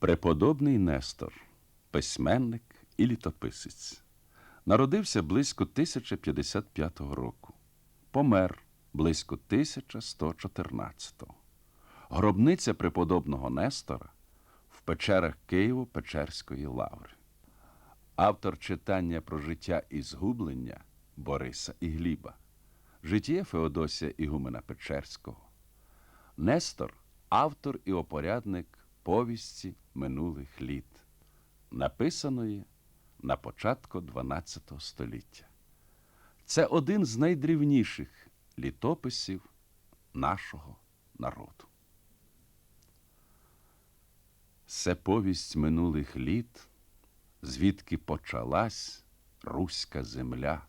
Преподобний Нестор, письменник і літописець, народився близько 1055 року, помер близько 1114. Гробниця преподобного Нестора в печерах Києво-Печерської лаври. Автор читання про життя і згублення Бориса і Гліба, життя Феодосія Ігумена Печерського. Нестор автор і опорядник повісті минулих літ, написаної на початку XII століття. Це один з найдрівніших літописів нашого народу. Це повість минулих літ, звідки почалась руська земля,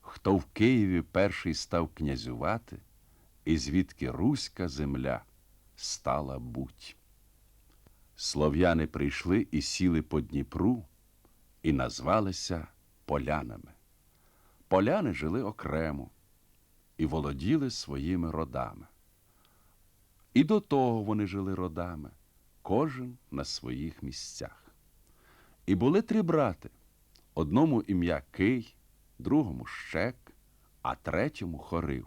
хто в Києві перший став князювати, і звідки руська земля стала буть. Слов'яни прийшли і сіли по Дніпру і назвалися полянами. Поляни жили окремо і володіли своїми родами. І до того вони жили родами, кожен на своїх місцях. І були три брати: одному ім'я Кий, другому Щек, а третьому Хорив.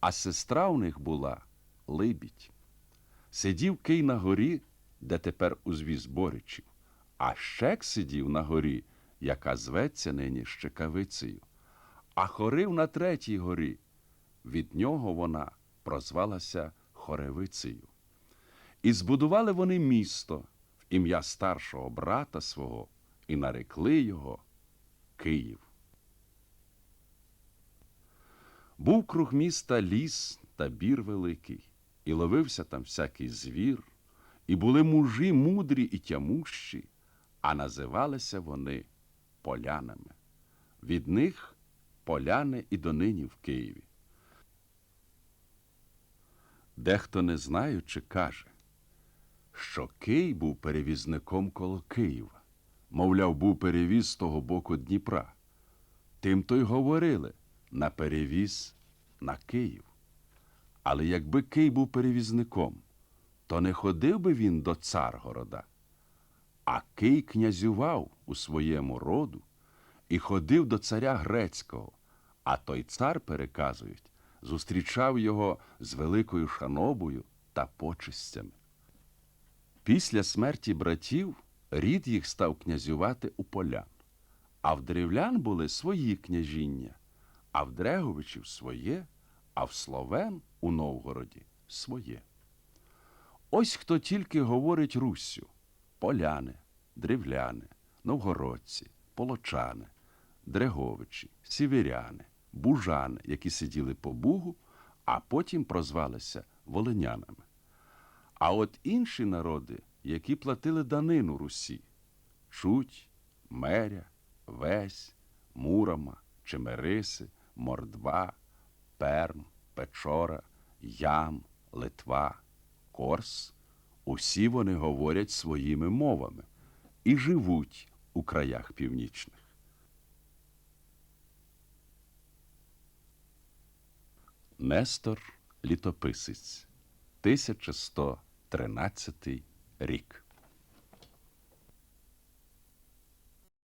А сестра у них була Либідь. Сидів Кий на горі, де тепер узвіз Боричів, а Щек сидів на горі, яка зветься нині Щекавицею. А хорив на третій горі. Від нього вона прозвалася Хоревицею. І збудували вони місто в ім'я старшого брата свого і нарекли його Київ. Був круг міста ліс та бір великий, і ловився там всякий звір, і були мужі мудрі і тямущі, а називалися вони полянами. Від них поляни і донині в Києві. Дехто не знаючи каже, що Кий був перевізником коло Києва, мовляв, був перевіз з того боку Дніпра. Тим то й говорили на перевіз на Київ. Але якби Кий був перевізником, то не ходив би він до Царгорода, а Кий князював у своєму роду і ходив до царя грецького, а той цар, переказують, зустрічав його з великою шанобою та почестями. Після смерті братів рід їх став князювати у полян, а в древлян були свої княжіння, а в Дреговичів своє, а в Словен у Новгороді своє. Ось хто тільки говорить Руссю поляни, древляни, новгородці, полочани, дреговичі, сіверяни, бужани, які сиділи по Бугу, а потім прозвалися волинянами. А от інші народи, які платили данину Русі Чуть, Меря, Весь, Мурома, Чемериси, Мордва, Перм, Печора, Ям, Литва, Корс, усі вони говорять своїми мовами і живуть у краях північних. Нестор Літописець, 1113 рік.